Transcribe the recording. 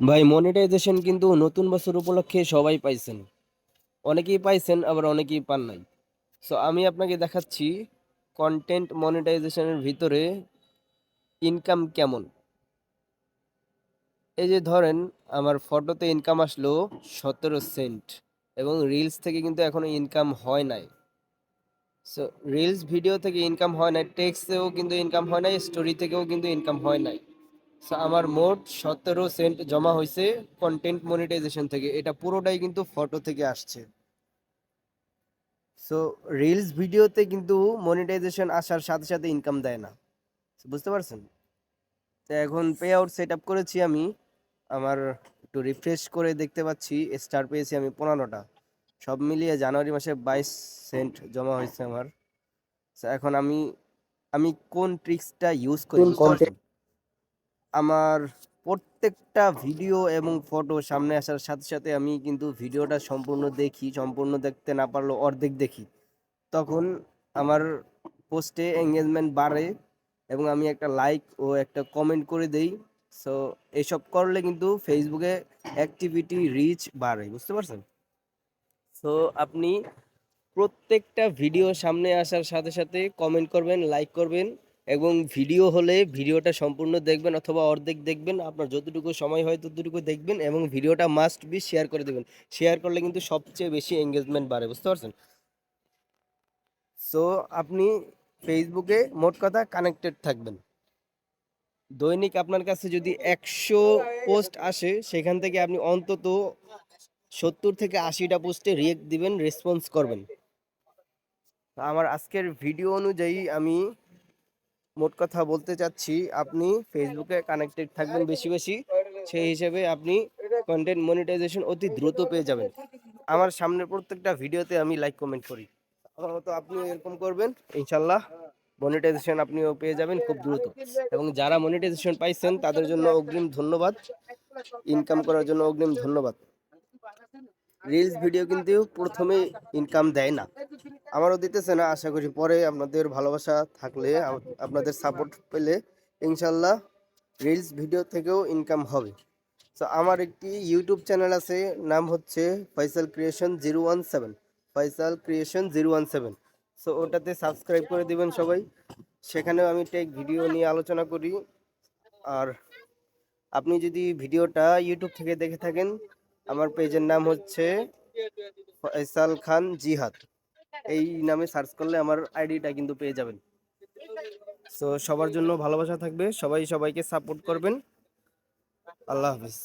ভাই মনিটাইজেশন কিন্তু নতুন বছর উপলক্ষে সবাই পাইছেন। অনেকেই পাইছেন, আবার অনেকেই পান নাই। সো আমি আপনাকে দেখাচ্ছি কন্টেন্ট মনিটাইজেশনের ভিতরে ইনকাম কেমন। এই যে ধরেন, আমার ফটোতে ইনকাম আসলো সতেরো সেন্ট এবং রিলস থেকে কিন্তু এখনও ইনকাম হয় নাই। সো রিলস ভিডিও থেকে ইনকাম হয় নাই টেক্সটেও কিন্তু ইনকাম হয় নাই স্টোরি থেকেও কিন্তু ইনকাম হয় নাই। আমার মোট সতেরো সেন্ট জমা হয়েছে কন্টেন্ট মনিটাইজেশন থেকে। এটা পুরোটাই কিন্তু ফটো থেকে আসছে। সো রিলস ভিডিওতে কিন্তু মনিটাইজেশন আসার সাথে সাথে ইনকাম দেয় না। বুঝতে পারছেন? তো এখন পে আউট সেট আপ করেছি আমি। আমার একটু রিফ্রেশ করে দেখতে পাচ্ছি। স্টার পেয়েছি আমি পনেরোটা। সব মিলিয়ে জানুয়ারি মাসে বাইশ সেন্ট জমা হয়েছে আমার। এখন আমি আমি কোন ট্রিক্সটা ইউজ করি? আমার প্রত্যেকটা ভিডিও এবং ফটো সামনে আসার সাথে সাথে আমি কিন্তু ভিডিওটা সম্পূর্ণ দেখি, সম্পূর্ণ দেখতে না পারলেও অর্ধেক দেখি। তখন আমার পোস্টে এঙ্গেজমেন্ট বাড়ে এবং আমি একটা লাইক ও একটা কমেন্ট করে দেই। সো এসব করলে কিন্তু ফেসবুকে অ্যাক্টিভিটি রিচ বাড়ে, বুঝতে পারছেন? সো আপনি প্রত্যেকটা ভিডিও সামনে আসার সাথে সাথে কমেন্ট করবেন লাইক করবেন। এবং ভিডিও হলে ভিডিওটা সম্পূর্ণ দেখবেন অথবা অর্ধেক দেখবেন। আপনার যতটুকু সময় হয় ততটুকু দেখবেন এবং ভিডিওটা মাস্ট বি শেয়ার করে দেবেন। শেয়ার করলে কিন্তু সবচেয়ে বেশি এঙ্গেজমেন্ট বাড়ে, বুঝতে পারছেন? সো আপনি ফেসবুকে মোট কথা কানেক্টেড থাকবেন। দৈনিক আপনার কাছে যদি একশো পোস্ট আসে, সেখান থেকে আপনি অন্তত সত্তর থেকে আশিটা পোস্টে রিয়েক্ট দিবেন রেসপন্স করবেন। আমার আজকের ভিডিও অনুযায়ী আমি মোট কথা বলতে চাচ্ছি, আপনি ফেসবুকে কানেক্টেড থাকবেন বেশি বেশি। সেই হিসেবে আপনি কন্টেন্ট মনিটাইজেশন অতি দ্রুত পেয়ে যাবেন। আমার সামনের প্রত্যেকটা ভিডিওতে আমি লাইক কমেন্ট করি। আমার আপনিও এরকম করবেন, ইনশাল্লাহ মনিটাইজেশন আপনিও পেয়ে যাবেন খুব দ্রুত। এবং যারা মনিটাইজেশন পাইছেন, তাদের জন্য অগ্রিম ধন্যবাদ। ইনকাম করার জন্য অগ্রিম ধন্যবাদ। রিলস ভিডিও কিন্তু প্রথমে ইনকাম দেয় না। আমারও দিতেছে না, আশা করি পরে আপনাদের ভালোবাসা থাকলে আপনাদের সাপোর্ট পেলে ইনশাল্লাহ রিলস ভিডিও থেকেও ইনকাম হবে। তো আমার একটি ইউটিউব চ্যানেল আছে, নাম হচ্ছে Faisal creation zero one seven Faisal creation zero one seven so ওটাতে সাবস্ক্রাইব করে দিবেন সবাই। সেখানেও আমি টেক ভিডিও নিয়ে আলোচনা করি। আর আপনি যদি ভিডিওটা ইউটিউব থেকে দেখে থাকেন আমার পেজের নাম হচ্ছে ফয়সাল খান জিহাদ। এই নামে সার্চ করলে আমার আইডিটা কিন্তু পেয়ে যাবেন। সো সবার জন্য ভালোবাসা থাকবে। সবাই সবাইকে সাপোর্ট করবেন। আল্লাহ হাফিজ।